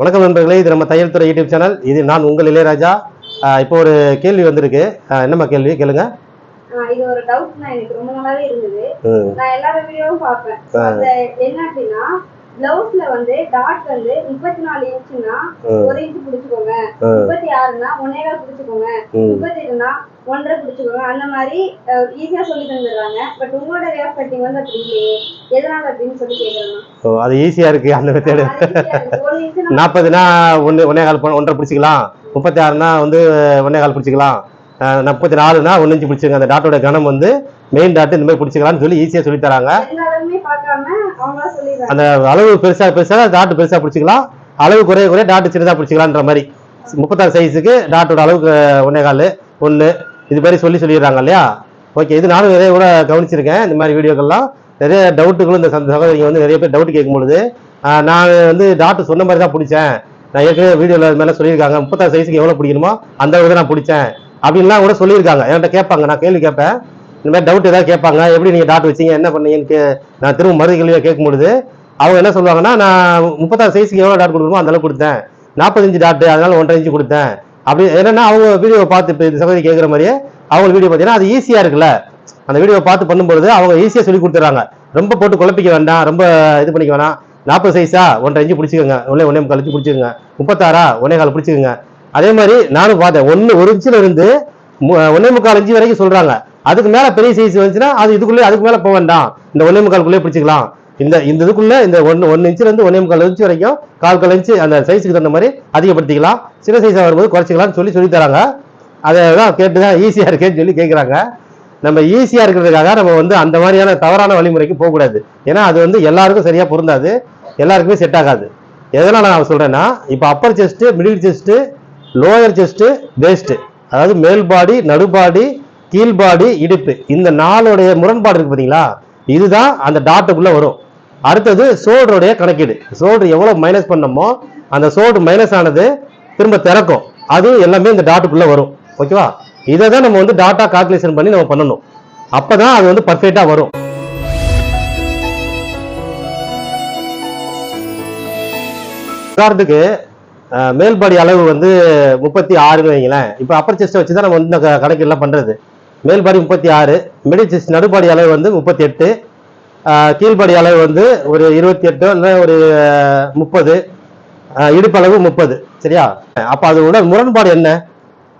வணக்கம் நண்பர்களே இது நம்ம தையல் துறை யூடியூப் சேனல். இது நான் உங்கள் இளையராஜா. இப்போ ஒரு கேள்வி வந்திருக்கு. என்னம்மா கேள்வி? கேளுங்க. இது ஒரு டவுட் நான் எனக்கு ரொம்ப நாளாவே இருந்தது. நான் எல்லார வீடியோவும் பார்ப்பேன். என்ன அப்படின்னா பிளவுஸ்ல வந்து டாட் வந்து முப்பத்தி நாலு இன்ச்சுன்னா ஒரு இன்ச்சு பிடிச்சுக்கோங்க. முப்பத்தி ஆறுனா ஒன்னேகால் பிடிச்சுக்கோங்க. முப்பத்தி ஏழுனா ஒன்றரை பிடிச்சுக்கோங்க. அந்த மாதிரி ஈஸியா சொல்லி தந்துடுறாங்க. பட் உங்களோட வே ஆஃப் கட்டிங் வந்து அப்படி இல்லையே. எதனால அப்படின்னு சொல்லி கேக்குறேன் ஓ அது ஈஸியா இருக்கு அந்த மெத்தேடு நாற்பதுனா ஒன்று ஒன்னே கால் ஒன்றரை பிடிச்சிக்கலாம். முப்பத்தி ஆறுனா வந்து ஒன்னே கால் பிடிச்சிக்கலாம். முப்பத்தி நாலுனா ஒன்று இன்ச்சு பிடிச்சிங்க அந்த டாட்டோட கனம் வந்து மெயின் டாட் இந்த மாதிரி பிடிச்சிக்கலாம்னு சொல்லி ஈஸியாக சொல்லி அந்த அளவு பெருசா பெருசா டாட் பெருசா பிடிச்சிக்கலாம். அளவு குறைய குறைய டாட் சின்னதா பிடிச்சிக்கலான்ற மாதிரி. முப்பத்தாறு சைஸுக்கு டாட்டோட அளவுக்கு ஒன்னே கால் ஒன்று இது மாதிரி சொல்லி சொல்லிடுறாங்க இல்லையா? ஓகே இது நானும் நிறைய கூட கவனிச்சிருக்கேன். இந்த மாதிரி வீடியோக்கள்லாம். நிறைய டவுட்டுகளும் இந்த சகோதரிங்க வந்து நிறைய பேர் டவுட் கேட்கும் பொழுது நான் வந்து டாக்டர் சொன்ன மாதிரி தான் பிடிச்சேன். நான் ஏற்கனவே வீடியோவில் அது மேலே சொல்லியிருக்காங்க. முப்பத்தாறு சைஸுக்கு எவ்வளோ பிடிக்கணுமோ அந்த அளவுக்கு நான் பிடிச்சேன். அப்படின்லாம் கூட சொல்லியிருக்காங்க. என்கிட்ட கேட்பாங்க. நான் கேள்வி கேட்பேன். இந்த மாதிரி டவுட் ஏதாவது கேட்பாங்க. எப்படி நீங்கள் டாட் வச்சீங்க? என்ன பண்ணீங்கன்னு நான் திரும்ப மறு கேள்வியாக கேட்கும் பொழுது அவங்க என்ன சொல்லுவாங்கன்னா நான் முப்பத்தாறு சைஸுக்கு எவ்வளோ டாட் கொடுக்கணுமோ அந்த கொடுத்தேன். நாற்பத்தஞ்சு டாட் அதனால ஒன்றரை இன்ச்சு கொடுத்தேன். அப்படி என்னன்னா அவங்க வீடியோவை பார்த்து இப்போ இந்த சகோதரி கேட்குற மாதிரியே அவங்க வீடியோ பார்த்தீங்கன்னா அது ஈஸியாக இருக்குல்ல. அந்த வீடியோவை பார்த்து பண்ணும்பொழுது அவங்க ஈஸியாக சொல்லி கொடுத்துறாங்க ரொம்ப போட்டு குழப்பிக்க வேண்டாம். ரொம்ப இது பண்ணிக்க வேணாம். நாற்பது சைஸா ஒன்றரை இஞ்சி பிடிச்சிக்கோங்க. ஒன்றே ஒன்றே முக்கால் இஞ்சி பிடிச்சிக்கோங்க. முப்பத்தாறா ஒன்னே கால் பிடிச்சிக்கோங்க. அதே மாதிரி நானும் பார்த்தேன். ஒன்று ஒரு இன்ச்சில் இருந்து மு- முக்கால் இஞ்சி வரைக்கும் சொல்கிறாங்க அதுக்கு மேல பெரிய சைஸ் வந்துச்சுன்னா அது இதுக்குள்ளே அதுக்கு மேல போக வேண்டாம். இந்த ஒன்னே முக்கால்குள்ளே பிடிச்சிக்கலாம். இந்த இந்த இதுக்குள்ள இந்த ஒன்று ஒன்று இன்ச்சுல இருந்து ஒன்னே முக்கால் இன்ச்சு வரைக்கும் கால் கால் இன்ச்சு அந்த சைஸுக்கு தகுந்த மாதிரி அதிகப்படுத்திக்கலாம். சின்ன சைஸாக வரும்போது குறைச்சிக்கலாம்னு சொல்லி சொல்லி தராங்க. அதை தான் கேட்டு தான் ஈஸியாக இருக்கேன்னு சொல்லி கேட்குறாங்க நம்ம ஈஸியாக இருக்கிறதுக்காக நம்ம வந்து அந்த மாதிரியான தவறான வழிமுறைக்கு போகக்கூடாது ஏன்னா அது வந்து எல்லாருக்கும் சரியாக பொருந்தாது. எல்லாருக்குமே செட் ஆகாது. எதனால் நான் சொல்கிறேன்னா இப்போ upper chest middle chest lower chest waist அதாவது மேல் பாடி நடுபாடி கீழ்பாடி இடுப்பு. இந்த நாளுடைய முரண்பாடு இருக்கு பார்த்தீங்களா இதுதான் அந்த டாட்டுக்குள்ளே வரும். அடுத்தது சோல்டருடைய கணக்கீடு. சோல்டர் எவ்வளோ மைனஸ் பண்ணமோ அந்த சோல்டர் மைனஸ் ஆனது திரும்ப திறக்கும். அது எல்லாமே இந்த டாட்டுக்குள்ளே வரும். ஓகேவா இதை தான் நம்ம வந்து டாட்டா கால்குலேஷன் பண்ணி நம்ம பண்ணணும். அப்போ தான் அது வந்து பர்ஃபெக்டாக வரும். உதாரணத்துக்கு மேல்பாடி அளவு வந்து முப்பத்தி ஆறுன்னு வைங்களேன். இப்போ அப்பர் செஸ்ட்டை வச்சு தான் நம்ம வந்து இந்த க- கணக்கெல்லாம் பண்ணுறது மேல்பாடி முப்பத்தி ஆறு மிடில் செஸ்ட் நடுப்பாடி அளவு வந்து முப்பத்தி எட்டு கீழ்பாடி அளவு வந்து ஒரு இருபத்தி எட்டு இல்லை ஒரு முப்பது இடுப்பளவு முப்பது சரியா? அப்போ அதோட முரண்பாடு என்ன?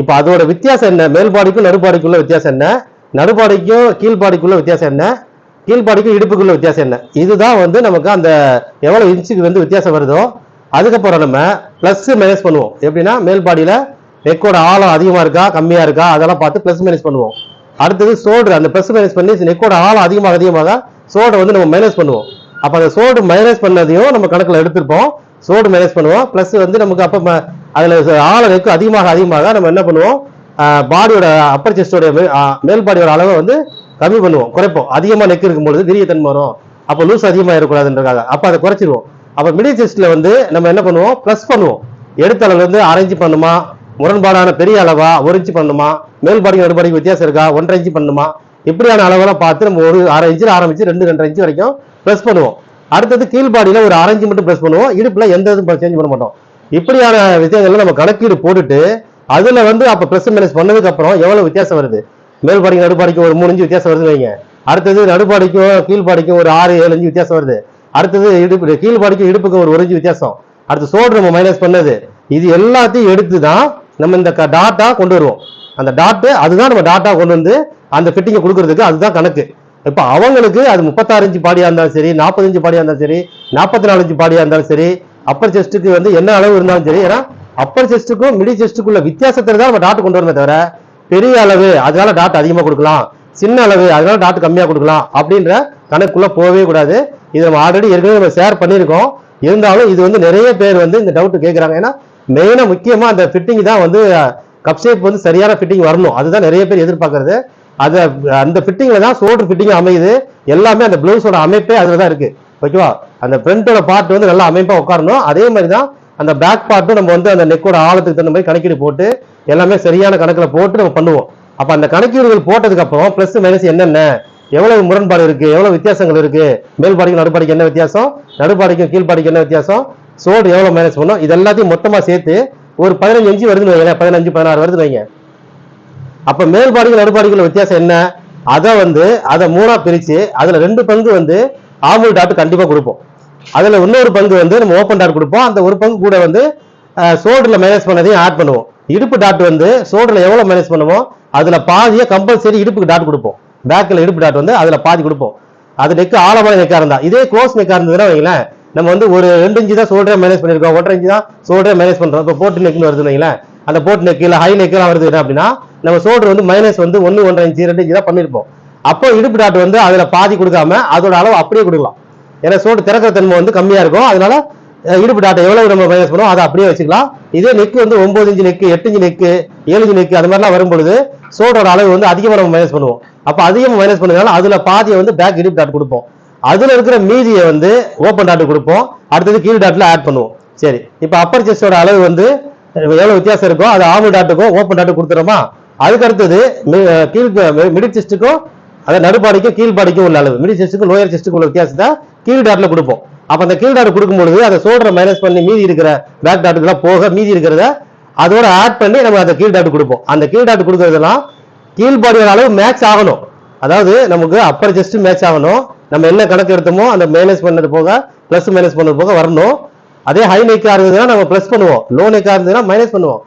இப்போ அதோட வித்தியாசம் என்ன? மேல்பாடிக்கும் நடுப்பாடிக்குள்ள வித்தியாசம் என்ன? நடுப்பாடிக்கும் கீழ்பாடிக்குள்ள வித்தியாசம் என்ன? கீழ்பாடிக்கும் இடுப்புக்குள்ள வித்தியாசம் என்ன? இதுதான் வந்து நமக்கு அந்த எவ்வளோ இன்ச்சுக்கு வந்து வித்தியாசம் வருதோ அதுக்கப்புறம் நம்ம ப்ளஸ் மைனஸ் பண்ணுவோம். எப்படின்னா மேல்பாடியில் நெக்கோட ஆழம் அதிகமாக இருக்கா கம்மியாக இருக்கா அதெல்லாம் பார்த்து ப்ளஸ் மைனஸ் பண்ணுவோம். அடுத்தது சோல்டர் அந்த ப்ளஸ் மைனஸ் பண்ணி நெக்கோட ஆழம் அதிகமாக அதிகமாக சோல்டர் வந்து நம்ம மைனஸ் பண்ணுவோம். அப்போ அந்த சோடு மைனஸ் பண்ணதையும் நம்ம கணக்கில் எடுத்திருப்போம். சோடு மைனஸ் பண்ணுவோம். ப்ளஸ் வந்து நமக்கு அப்போ அதில் ஆழம் நெக்கு அதிகமாக அதிகமாக நம்ம என்ன பண்ணுவோம்? பாடியோட அப்பர் செஸ்டோடைய மேல் பாடியோட அளவை வந்து கம்மி பண்ணுவோம் குறைப்போம். அதிகமாக நெக் இருக்கும்பொழுது விரியத்தன்மை வரும். அப்போ லூஸ் அதிகமாக இருக்கக்கூடாதுன்றக்காக அப்போ அதை குறைச்சிருவோம். அப்போ மிடில் செஸ்ட்டில் வந்து நம்ம என்ன பண்ணுவோம்? ப்ளஸ் பண்ணுவோம். எடுத்த அளவுல இருந்து பண்ணுமா? முரண்பாடான பெரிய அளவா? ஒரிஞ்சு பண்ணுமா? மேல்பாடிக்கு நடுபாடிக்கு வித்தியாசம் இருக்கா? ஒன்றரை இன்ச்சு பண்ணுமா? இப்படியான அளவெல்லாம் பார்த்து நம்ம ஒரு அரை இன்ச்சு ஆரம்பிச்சு ரெண்டு ரெண்டரை இன்ச்சு வரைக்கும் ப்ரெஸ் பண்ணுவோம். அடுத்தது கீழ்பாடியில் ஒரு அரை இன்ச்சு மட்டும் ப்ரெஸ் பண்ணுவோம். இடுப்பில் எந்த இதுவும் சேஞ்ச் பண்ண மாட்டோம். இப்படியான விஷயங்கள்ல நம்ம கணக்கீடு போட்டுட்டு அதில் வந்து அப்போ ப்ரெஸ் மைனஸ் பண்ணதுக்கு அப்புறம் எவ்வளோ வித்தியாசம் வருது? மேல்பாடிக்கு நடுபாடிக்கும் ஒரு மூணு இன்ச்சு வித்தியாசம் வருது வைங்க. அடுத்தது நடுப்பாடிக்கும் கீழ்பாடிக்கும் ஒரு ஆறு ஏழு இன்ச்சு வித்தியாசம் வருது. அடுத்தது இடுப்பு கீழ்பாடிக்கும் இடுப்புக்கு ஒரு ஒரு இன்ச்சு வித்தியாசம். அடுத்து சோடு நம்ம மைனஸ் பண்ணது. இது எல்லாத்தையும் எடுத்து தான் நம்ம இந்த டாட்டா கொண்டு வருவோம். அந்த டாட்டு அதுதான் நம்ம டாட்டா கொண்டு வந்து அந்த ஃபிட்டிங்கை கொடுக்கறதுக்கு அதுதான் கணக்கு. இப்போ அவங்களுக்கு அது முப்பத்தாறு பாடியாக இருந்தாலும் சரி நாற்பத்தஞ்சு பாடியாக இருந்தாலும் சரி நாற்பத்தி நாலு பாடியாக இருந்தாலும் சரி அப்பர் செஸ்ட்டுக்கு வந்து என்ன அளவு இருந்தாலும் சரி ஏன்னா அப்பர் செஸ்ட்டுக்கும் மிடி செஸ்ட்டுக்குள்ள வித்தியாசத்தை தான் நம்ம டாட்டு கொண்டு வரமே தவிர பெரிய அளவு அதனால டாட் அதிகமாக கொடுக்கலாம். சின்ன அளவு அதனால டாட் கம்மியாக கொடுக்கலாம் அப்படின்ற கணக்குள்ளே போகவே கூடாது. இது நம்ம ஆல்ரெடி ஏற்கனவே நம்ம ஷேர் பண்ணியிருக்கோம். இருந்தாலும் இது வந்து நிறைய பேர் வந்து இந்த டவுட்டு கேட்குறாங்க ஏன்னா மெயினாக முக்கியமாக அந்த ஃபிட்டிங் தான் வந்து கப் ஷேப் வந்து சரியான ஃபிட்டிங் வரணும். அதுதான் நிறைய பேர் எதிர்பார்க்கறது. அது அந்த ஃபிட்டிங்கில் தான் ஷோல்டர் ஃபிட்டிங் அமையுது. எல்லாமே அந்த பிளவுஸோட அமைப்பே அதில் தான் இருக்குது ஓகேவா அந்த ஃப்ரண்ட்டோட பார்ட் வந்து நல்லா அமைப்பாக உட்காரணும். அதே மாதிரி தான் அந்த பேக் பார்ட்டும் நம்ம வந்து அந்த நெக்கோட ஆழத்துக்கு தகுந்த மாதிரி கணக்கீடு போட்டு எல்லாமே சரியான கணக்கில் போட்டு நம்ம பண்ணுவோம். அப்போ அந்த கணக்கீடுகள் போட்டதுக்கப்புறம் ப்ளஸ் மைனஸ் என்னென்ன? எவ்வளவு முரண்பாடு இருக்குது எவ்வளோ வித்தியாசங்கள் இருக்குது மேல்பாடிக்கும் நடுப்பாடிக்கு என்ன வித்தியாசம்? நடுப்பாடிக்கும் கீழ்ப்பாடிக்கு என்ன வித்தியாசம்? சோடு எவ்வளோ மைனஸ் பண்ணும் இது எல்லாத்தையும் மொத்தமாக சேர்த்து ஒரு பதினஞ்சு இன்ச்சு வருதுன்னு வைங்களேன் பதினஞ்சு பதினாறு வருதுன்னு வைங்க அப்ப மேல்பாடிகள் பாடிகள் வித்தியாசம் என்ன? அதை வந்து அதை மூணா பிரிச்சு அதுல ரெண்டு பங்கு வந்து ஆமுல் டாட் கண்டிப்பா கொடுப்போம். அதுல இன்னொரு பங்கு வந்து நம்ம ஓப்பன் டாட் கொடுப்போம். அந்த ஒரு பங்கு கூட வந்து சோல்டர்ல மேனேஜ் பண்ணதையும் ஆட் பண்ணுவோம். இடுப்பு டாட் வந்து சோல்டர்ல எவ்வளவு மேனேஜ் பண்ணுவோம் அதுல பாதியை கம்பல்சரி இடுப்புக்கு டாட் கொடுப்போம். பேக்கில் இடுப்பு டாட் வந்து அதுல பாதி கொடுப்போம். அது நெக்கு ஆழமான நெக்கா இருந்தா. இதே க்ளோஸ் நெக்கா இருந்ததுன்னா வைங்களேன் நம்ம வந்து ஒரு ரெண்டு இன்ச்சு தான் சோல்டரே மேனேஜ் பண்ணியிருக்கோம் ஒன்றரை இன்ச்சு தான் சோல்டரே மேனேஜ் பண்றோம். இப்போ போட்டு நெக்னு வருதுன்னு வைங்களேன். அந்த போட்டு நெக் இல்லை ஹை நெக்கெல்லாம் வருது என்ன அப்படின்னா நம்ம சோல்டர் வந்து மைனஸ் வந்து ஒன்று ஒன்றரை இன்ச்சு ரெண்டு இன்ச்சு தான் பண்ணிருப்போம். அப்போ இடுப்பு டாட் வந்து அதுல பாதி கொடுக்காம அதோட அளவு அப்படியே கொடுக்கலாம். ஏன்னா சோல்டர் திறக்கிற தன்மை வந்து கம்மியா இருக்கும். அதனால இடுப்பு டாட்டை எவ்வளவு நம்ம மைனஸ் பண்ணுவோம் அதை அப்படியே வச்சுக்கலாம். இதே நெக்கு வந்து ஒன்பது இஞ்சி நெக்கு எட்டு இஞ்சி நெக்கு ஏழு இஞ்சி நெக்கு அது மாதிரிலாம் வரும்பொழுது சோல்டரோட அளவு வந்து அதிகமாக நம்ம மைனஸ் பண்ணுவோம். அப்போ அதிகமாக மைனஸ் பண்ணதுனால அதுல பாதியை வந்து பேக் இடுப்பு டாட் கொடுப்போம். அதுல இருக்கிற மீதியை வந்து ஓப்பன் டாட் கொடுப்போம். அடுத்தது கீழ் டாட்ல ஆட் பண்ணுவோம். சரி. இப்போ அப்பர் செஸ்டோட அளவு வந்து எவ்வளவு வித்தியாசம் இருக்கோ அது ஆmu டாட்டுக்கும் ஓப்பன் டாட்டு கொடுத்துறோமா? அதுக்கு அடுத்தது மி- கீழ் மிடில் செஸ்ட்டுக்கும் அதாவது நடுப்பாடிக்கும் கீழ்பாடிக்கும் உள்ள அளவு. மிடில் செஸ்ட்டுக்கும் லோயர் செஸ்ட்டுக்கும் உள்ள வித்தியாசத்தை கீழ் டாட்ல கொடுப்போம். அப்ப அந்த கீழ் டாட் கொடுக்கும்பொழுது அதை சோல்டரை மைனஸ் பண்ணி மீதி இருக்கிற பேக் டாட்டுக்கெல்லாம் போக மீதி இருக்கிறத அதோட ஆட் பண்ணி நம்ம அந்த கீழ் டாட் கொடுப்போம். அந்த கீழ் டாட் கொடுக்கறதெல்லாம் கீழ்பாடியோட அளவு மேட்ச் ஆகணும். அதாவது நமக்கு அப்பர் செஸ்ட் மேட்ச் ஆகணும். நம்ம என்ன கணக்கு எடுத்தோமோ அந்த மைனஸ் பண்ணது போக பிளஸ் மைனஸ் பண்ணது போக வரணும். அதே ஹை நெக்காக இருந்ததுன்னா நம்ம பிளஸ் பண்ணுவோம். லோ நெக்காக இருந்ததுன்னா மைனஸ் பண்ணுவோம்.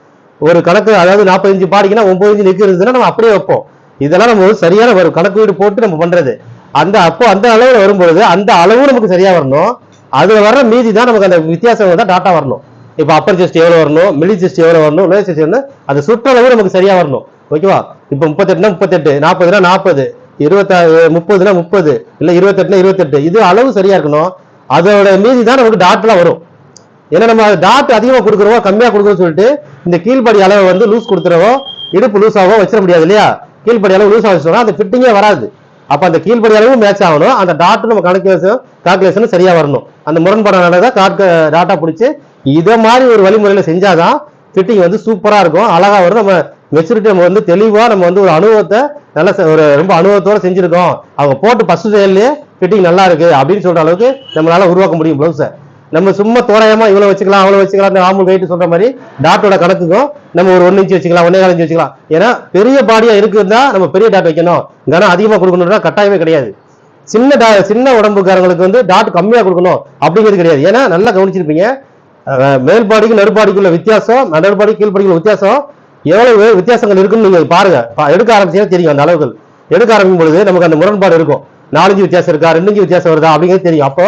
ஒரு கணக்கு அதாவது நாற்பத்தஞ்சு பாடிக்குன்னா ஒன்பது இன்ச்சு இருந்ததுன்னா நம்ம அப்படியே வைப்போம். இதெல்லாம் நம்ம ஒரு சரியான ஒரு கணக்கு வீடு போட்டு நம்ம பண்றது. அந்த அப்போ அந்த அளவில் வரும்பொழுது அந்த அளவும் நமக்கு சரியா வரணும். அதுல வர மீதி தான் நமக்கு அந்த வித்தியாசம் தான் டாட்டா வரணும். இப்போ அப்பர் செஸ்ட் எவ்வளவு வரணும்? மிடில் செஸ்ட் எவ்வளவு வரணும்? லோயர் செஸ்ட் வந்து அந்த சுற்றளவு நமக்கு சரியா வரணும். ஓகேவா இப்போ முப்பத்தெட்டுனா முப்பத்தெட்டு நாற்பதுனா நாற்பது. இருபத்தாறு முப்பதுனா முப்பது இல்லை இருபத்தெட்டுனா இருபத்தெட்டு. இது அளவு சரியா இருக்கணும். அதோட மீதி தான் நமக்கு டாட்லாம் வரும். ஏன்னா நம்ம டாட் அதிகமாக கொடுக்குறவோ கம்மியாக கொடுக்குறோம்னு சொல்லிட்டு இந்த கீழ்படி அளவை வந்து லூஸ் கொடுத்துறவோ இடுப்பு லூஸ் ஆகவோ வச்சிட முடியாது இல்லையா? கீழ்படி அளவு லூஸ் ஆகிச்சோம்னா அந்த ஃபிட்டிங்கே வராது. அப்போ அந்த கீழ்படி அளவு மேட்ச் ஆகணும். அந்த டாட் நம்ம கணக்கு கால்குலேஷன் சரியாக வரணும். அந்த முரண்பாடான தான் காட்டு டாட்டா பிடிச்சி இதை மாதிரி ஒரு வழிமுறையில் செஞ்சாதான் ஃபிட்டிங் வந்து சூப்பராக இருக்கும். அழகாக வரும் நம்ம மெச்சூரிட்டி நம்ம வந்து தெளிவாக நம்ம வந்து ஒரு அனுபவத்தை நல்ல ஒரு ரொம்ப அனுபவத்தோட செஞ்சிருக்கோம். அவங்க போட்டு ஃபர்ஸ்ட் செயல்லையே ஃபிட்டிங் நல்லா இருக்கு அப்படின்னு சொல்ற அளவுக்கு நம்மளால உருவாக்க முடியும் ப்ளவுஸை நம்ம சும்மா தோராயமா இவ்வளவு வச்சுக்கலாம் அவ்வளவு வச்சுக்கலாம் அந்த ஆம்பூல் வெயிட் சொல்ற மாதிரி டாட்டோட கணக்குக்கும் நம்ம ஒரு ஒன்னு இன்ச்சு வச்சுக்கலாம் ஒன்னே கால் இன்ச்சு வச்சுக்கலாம். ஏன்னா பெரிய பாடியா இருக்குன்னா நம்ம பெரிய டாட் வைக்கணும். கனம் அதிகமா கொடுக்கணும்னா கட்டாயமே கிடையாது. சின்ன டா சின்ன உடம்புக்காரங்களுக்கு வந்து டாட் கம்மியா கொடுக்கணும் அப்படிங்கிறது கிடையாது. ஏன்னா நல்லா கவனிச்சிருப்பீங்க. மேல்பாடிக்கும் நடுப்பாடிக்குள்ள வித்தியாசம் நடுப்பாடி கீழ்பாடிக்குள்ள வித்தியாசம் எவ்வளவு வித்தியாசங்கள் இருக்குன்னு நீங்க பாருங்க. எடுக்க ஆரம்பிச்சீங்கன்னா தெரியும் அந்த அளவுகள். எடுக்க ஆரம்பிக்கும் பொழுது நமக்கு அந்த முரண்பாடு இருக்கும். நாலஞ்சு வித்தியாசம் இருக்கா ரெண்டு வித்தியாசம் வருதா அப்படிங்கிறது தெரியும். அப்போ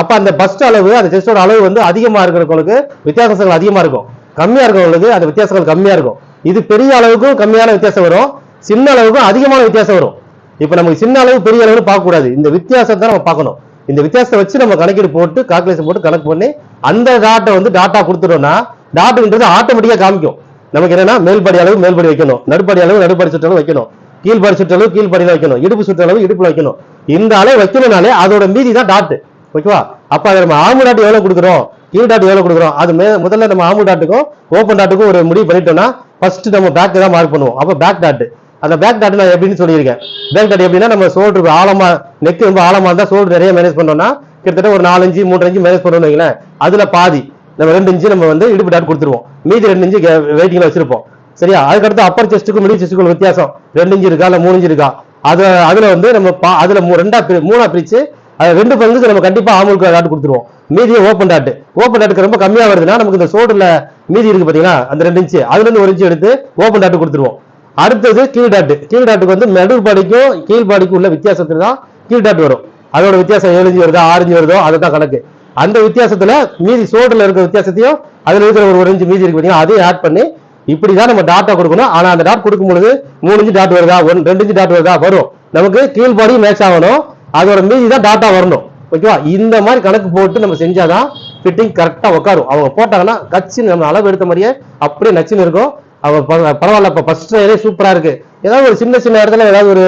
அப்ப அந்த பஸ்ட் அளவு அந்த செஸ்டோட அளவு வந்து அதிகமா இருக்கிறவங்களுக்கு வித்தியாசங்கள் அதிகமா இருக்கும். கம்மியா இருக்கிறவங்களுக்கு அந்த வித்தியாசங்கள் கம்மியா இருக்கும். இது பெரிய அளவுக்கும் கம்மியான வித்தியாசம் வரும். சின்ன அளவுக்கும் அதிகமான வித்தியாசம் வரும். இப்ப நமக்கு சின்ன அளவு பெரிய அளவு பார்க்க கூடாது இந்த வித்தியாசத்தை நம்ம பார்க்கணும். இந்த வித்தியாசத்தை வச்சு நம்ம கணக்கீடு போட்டு கால்குலேஷன் போட்டு கணக்கு பண்ணி அந்த டாட்டை வந்து டாட்டா கொடுத்துட்டோம்னா டாட்டுன்றது ஆட்டோமேட்டிக்கா காமிக்கும். நமக்கு என்னன்னா மேல்படி அளவு மேல்படி வைக்கணும். நடுப்படி அளவு நடுப்படி சுற்றளவு வைக்கணும். கீழ்படி சுற்றளவு கீழ்படியில வைக்கணும். இடுப்பு சுற்றளவு இடுப்புல வைக்கணும். இந்த அளவு வைக்கணும்னாலே அதோட மீதி தான் டாட் ஓகேவா? அப்ப அதை நம்ம ஆம்பு டாட் எவ்வளவு கொடுக்குறோம்? கீழ் டாட் எவ்வளவு கொடுக்குறோம்? அது மே முதல்ல நம்ம ஆம்பு டாட்டுக்கும் ஓப்பன் டாட்டுக்கும் ஒரு முடிவு பண்ணிட்டோம்னா ஃபர்ஸ்ட் நம்ம பேக் தான் மார்க் பண்ணுவோம். அப்ப பேக் டாட் அந்த பேக் டாட் நான் எப்படின்னு சொல்லியிருக்கேன். பேக் டாட் எப்படின்னா நம்ம சோல்டர் ஆழமா நெக் ரொம்ப ஆழமா இருந்தா சோல்டர் நிறைய மேனேஜ் பண்ணோம்னா கிட்டத்தட்ட ஒரு நாலு இன்ச்சு மூன்று இன்ச்சு மேனேஜ் பண்ணணும் வைங்களேன். அதுல பாதி. நம்ம ரெண்டு இன்ச்சு நம்ம வந்து இடுப்பு டாட் கொடுத்துருவோம். மீதி ரெண்டு இன்ச்சு வெயிட்டிங்ல வச்சிருப்போம். சரியா? அதுக்கடுத்து அப்பர் செஸ்ட்டுக்கும் மிடில் செஸ்ட்டுக்கும் வித்தியாசம். ரெண்டு இன்ச்சு இருக்கா இல்ல மூணு இன்ச்சு இருக்கா? அது அதுல வந்து நம்ம பா- அதுல மூ- ரெண்டா பிரி- மூணா பிரிச்சு அது ரெண்டு பங்குக்கு நம்ம கண்டிப்பா ஆமுக்கு டாட் கொடுத்துருவோம். மீதியை ஓப்பன் டாட் ஓப்பன் டாட்டுக்கு ரொம்ப கம்மியா வருதுன்னா நமக்கு இந்த சோடுல மீதி இருக்கு பாத்தீங்கன்னா அந்த ரெண்டு இன்ச்சு அதுல இருந்து ஒரு இன்ச்சு எடுத்து ஓப்பன் டாட் கொடுத்துருவோம். அடுத்தது கீழ் டாட்டு கீழ் டாட்டுக்கு வந்து நடுவு பாடிக்கும் கீழ் பாடிக்கும் உள்ள வித்தியாசத்துல தான் கீழ் டாட் வரும். அதோட வித்தியாசம் ஏழு வருதோ ஆரஞ்சு ஆறு இன்ச்சு வருதோ அதுதான் கணக்கு. அந்த வித்தியாசத்துல மீதி சோடுல இருக்கிற வித்தியாசத்தையும் அதுல இருக்கிற ஒரு ஒரு இன்ச்சு மீதி இருக்கு அதையும் ஆட் பண்ணி இப்படிதான் நம்ம டாட்டா கொடுக்கணும். ஆனா அந்த டாட் கொடுக்கும் பொழுது மூணு இன்ச்சு டாட் வருதா? ஒன் ரெண்டு இன்ச்சு டாட் வருதா? வரும். நமக்கு கீழ் பாடி மேட்ச் ஆகணும். அதோட மீதி தான் டாட்டா வரணும். ஓகேவா இந்த மாதிரி கணக்கு போட்டு நம்ம செஞ்சாதான் ஃபிட்டிங் கரெக்டா உட்காரும் அவங்க போட்டாங்கன்னா கச்சின்னு நம்ம அளவு எடுத்த மாதிரியே அப்படியே நச்சுன்னு இருக்கும். அவங்க பரவாயில்ல இப்ப ஃபர்ஸ்ட் ட்ரையரே சூப்பரா இருக்கு. ஏதாவது ஒரு சின்ன சின்ன இடத்துல ஏதாவது ஒரு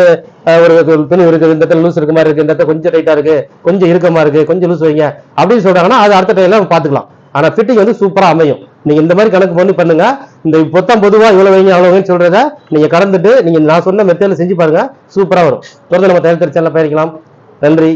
ஒரு துணி இருக்கு இந்த இடத்துல லூஸ் இருக்க மாதிரி இருக்கு இந்த இடத்துல கொஞ்சம் டைட்டா இருக்கு கொஞ்சம் இருக்கமா இருக்கு கொஞ்சம் லூஸ் வைங்க அப்படின்னு சொல்றாங்கன்னா அது அடுத்த டைம்ல நம்ம பாத்துக்கலாம். ஆனா ஃபிட்டிங் வந்து சூப்பரா அமையும். நீங்க இந்த மாதிரி கணக்கு பண்ணி பண்ணுங்க. இந்த பொத்தம் பொதுவா இவ்வளவு வைங்க அவ்வளவு வைங்கன்னு சொல்றத நீங்க கடந்துட்டு நீங்க நான் சொன்ன மெத்தேல செஞ்சு பாருங்க. சூப்பரா வரும். தொடர்ந்து நம்ம தயாரித்த சேனல் பயணிக்கலாம் நன்றி.